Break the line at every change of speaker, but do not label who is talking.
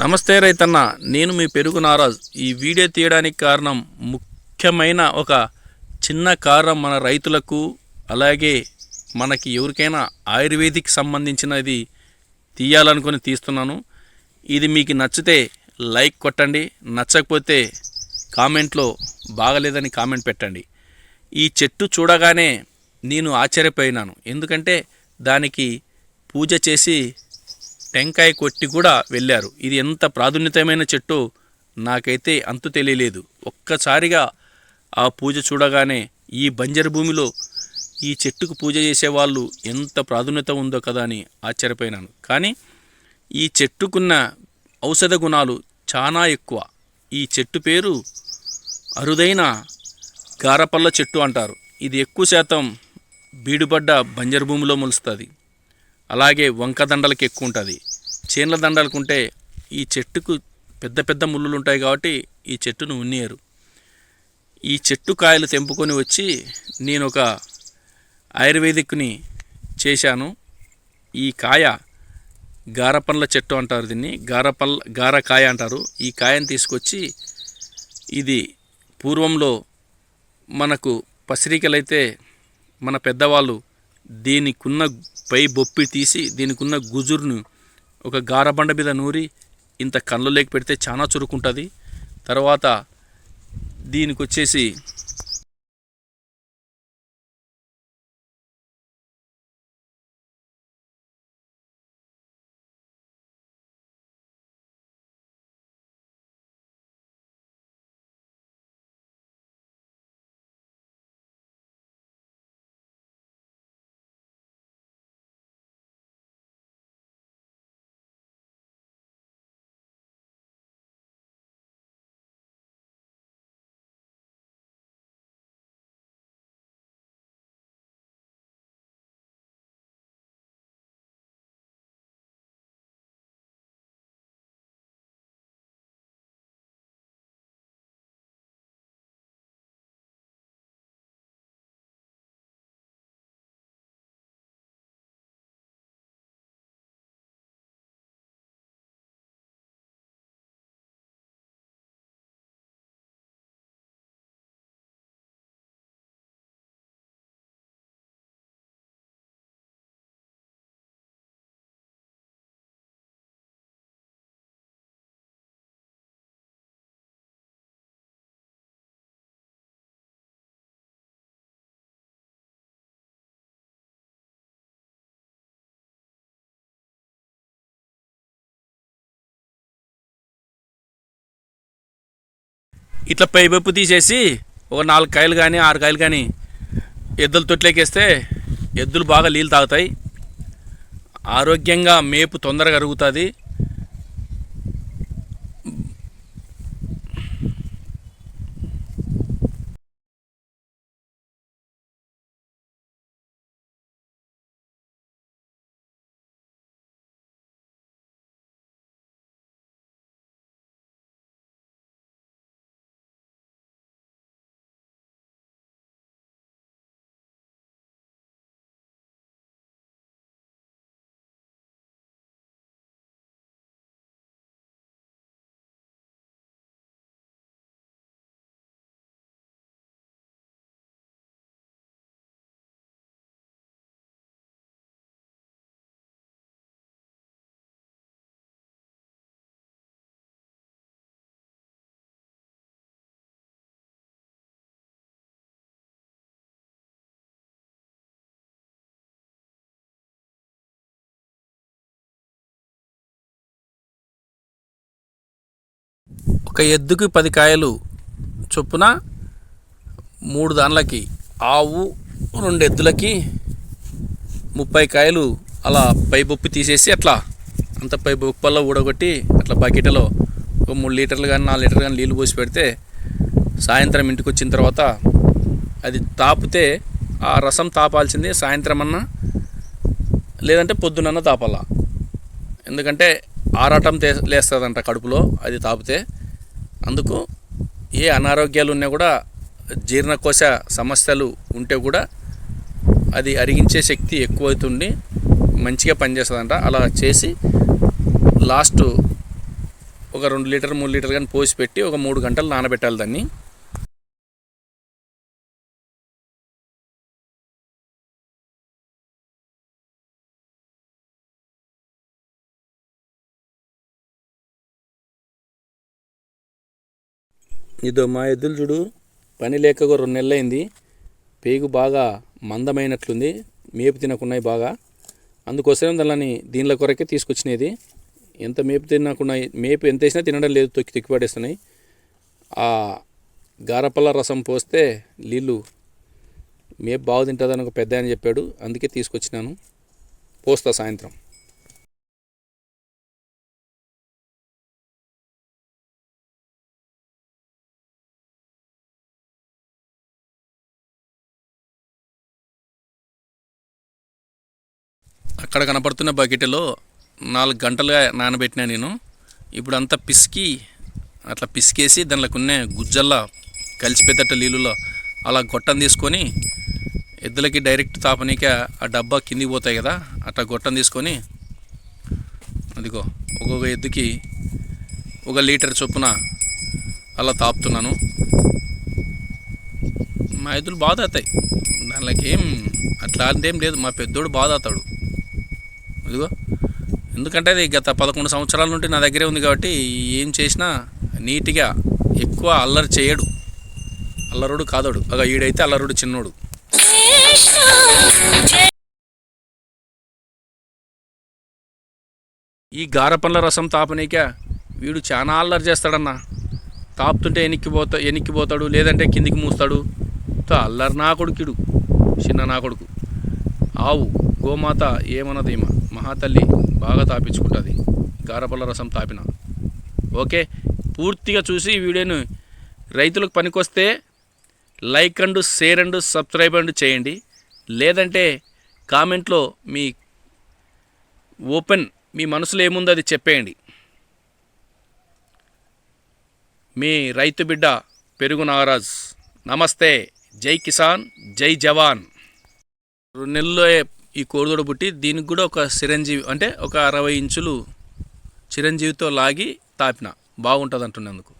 నమస్తే రైతన్న నేను మీ పెరుగు నారాజ్. ఈ వీడియో తీయడానికి కారణం ముఖ్యమైన ఒక చిన్న కారణం మన రైతులకు అలాగే మనకి ఎవరికైనా ఆయుర్వేదిక్ సంబంధించినది తీయాలనుకుని తీస్తున్నాను. ఇది మీకు నచ్చితే లైక్ కొట్టండి నచ్చకపోతే కామెంట్లో బాగలేదని కామెంట్ పెట్టండి. ఈ చెట్టు చూడగానే నేను ఆశ్చర్యపోయినాను. ఎందుకంటే దానికి పూజ చేసి టెంకాయ కొట్టి కూడా వెళ్ళారు. ఇది ఎంత ప్రాధాన్యతమైన చెట్టు నాకైతే అంతు తెలియలేదు. ఒక్కసారిగా ఆ పూజ చూడగానే ఈ బంజరు భూమిలో ఈ చెట్టుకు పూజ చేసేవాళ్ళు ఎంత ప్రాధాన్యత ఉందో కదా అని ఆశ్చర్యపోయినాను. కానీ ఈ చెట్టుకున్న ఔషధ గుణాలు చాలా ఎక్కువ. ఈ చెట్టు పేరు అరుదైన గారపల్ల చెట్టు అంటారు. ఇది ఎక్కువ శాతం బీడుపడ్డ బంజరు భూమిలో మొలుస్తుంది. అలాగే వంకదండలకు ఎక్కువ ఉంటుంది. చేన్ల దండాలకుంటే ఈ చెట్టుకు పెద్ద పెద్ద ముళ్ళులు ఉంటాయి కాబట్టి ఈ చెట్టును ఉన్నియరు. ఈ చెట్టు కాయలు తెంపుకొని వచ్చి నేను ఒక ఆయుర్వేదిక్ని చేశాను. ఈ కాయ గారపండ్ల చెట్టు అంటారు దీన్ని. గారపల్ల గారకాయ అంటారు. ఈ కాయను తీసుకొచ్చి ఇది పూర్వంలో మనకు పసిరికలైతే మన పెద్దవాళ్ళు దీనికున్న పై బొప్పి తీసి దీనికున్న గుజురును ఒక గారబండ మీద నూరి ఇంత కళ్ళు లేక పెడితే చాలా చురుకుంటుంది. తర్వాత దీనికి వచ్చేసి ఇట్లా పై తీసేసి ఒక నాలుగు కాయలు కానీ ఆరు కాయలు కానీ ఎద్దుల తొట్లేకేస్తే ఎద్దులు బాగా నీళ్ళు తాగుతాయి. ఆరోగ్యంగా మేపు తొందరగా అరుగుతుంది. ఒక ఎద్దుకి పది కాయలు చొప్పున మూడు దానిలకి ఆవు రెండు ఎద్దులకి ముప్పై కాయలు అలా పైబొప్పి తీసేసి అట్లా అంత పైబొప్పల్లో ఊడగొట్టి అట్లా బకెట్లో ఒక మూడు లీటర్లు కానీ నాలుగు లీటర్లు కానీ నీళ్ళు పోసి పెడితే సాయంత్రం ఇంటికి వచ్చిన తర్వాత అది తాపితే ఆ రసం తాపాల్సింది సాయంత్రం అన్నా లేదంటే పొద్దునన్నా తాపాలా. ఎందుకంటే ఆరాటం తే లేస్తుందంట కడుపులో అది తాపితే. అందుకు ఏ అనారోగ్యాలు ఉన్నా కూడా జీర్ణకోశ సమస్యలు ఉంటే కూడా అది అరిగించే శక్తి ఎక్కువవుతుంది మంచిగా పనిచేస్తుందంట. అలా చేసి లాస్ట్ ఒక రెండు లీటర్ మూడు లీటర్ కానీ పోసి పెట్టి ఒక మూడు గంటలు నానబెట్టాలి దాన్ని. ఇదో మా ఎద్దులు చూడు పని లేక రెండు నెలలు అయింది పేగు బాగా మందమైనట్లుంది. మేపు తినకున్నాయి బాగా. అందుకోసం దాన్ని దీనిలో కొరకే తీసుకొచ్చినది. ఎంత మేపు తినకున్నాయి మేపు ఎంత వేసినా తినడం లేదు తొక్కి తొక్కి పడేస్తున్నాయి. ఆ గారపల్ల రసం పోస్తే నీళ్ళు మేపు బాగా తింటుందని ఒక పెద్ద అని చెప్పాడు. అందుకే తీసుకొచ్చినాను. పోస్తా సాయంత్రం. అక్కడ కనపడుతున్న బకెట్లో నాలుగు గంటలుగా నానబెట్టినా నేను. ఇప్పుడు అంతా పిసికి అట్లా పిసికేసి దానిలోకి ఉన్న గుజ్జల్లా కలిసిపోయేటట్టు నీళ్ళలో అలా గొట్టం తీసుకొని ఎద్దులకి డైరెక్ట్ తాపనీక ఆ డబ్బా కిందికి పోతాయి కదా అట్లా గొట్టం తీసుకొని అదిగో ఒక్కొక్క ఎద్దుకి ఒక లీటర్ చొప్పున అలా తాపుతున్నాను. మా ఎద్దులు బాధ అవుతాయి. దానిలోకి ఏం అట్లా ఏం లేదు. మా పెద్దోడు బాధ అవుతాడు. ఇదిగో. ఎందుకంటే అది గత పదకొండు సంవత్సరాల నుండి నా దగ్గరే ఉంది కాబట్టి ఏం చేసినా నీట్గా ఎక్కువ అల్లరి చేయడు. అల్లరుడు కాదోడు. అగా ఈడైతే అల్లరుడు చిన్నోడు. ఈ గారపండ్ల రసం తాపనీక వీడు చాలా అల్లరి చేస్తాడన్న. తాపుతుంటే ఎనిక్కిపోతా ఎనిక్కిపోతాడు లేదంటే కిందికి మూస్తాడు. అల్లరి నా కొడుకుడు చిన్న నా కొడుకు. ఆవు గోమాత ఏమన్నదేమా మహాతల్లి బాగా తాపించుకుంటుంది. గారపల్ల రసం తాపిన. ఓకే? పూర్తిగా చూసి ఈ వీడియోను రైతులకు పనికొస్తే like and share and subscribe and చేయండి. లేదంటే కామెంట్లో మీ ఓపెన్ మీ మనసులో ఏముందో అది చెప్పేయండి. మీ రైతు బిడ్డ పెరుగు నాగరాజ్. నమస్తే. జై కిసాన్ జై జవాన్. రెండు నెలల్లో ఈ కోడిదోడ పుట్టి దీనికి కూడా ఒక చిరంజీవి అంటే ఒక అరవై ఇంచులు చిరంజీవితో లాగి తాపిన. బాగుంటుంది అంటున్నందుకు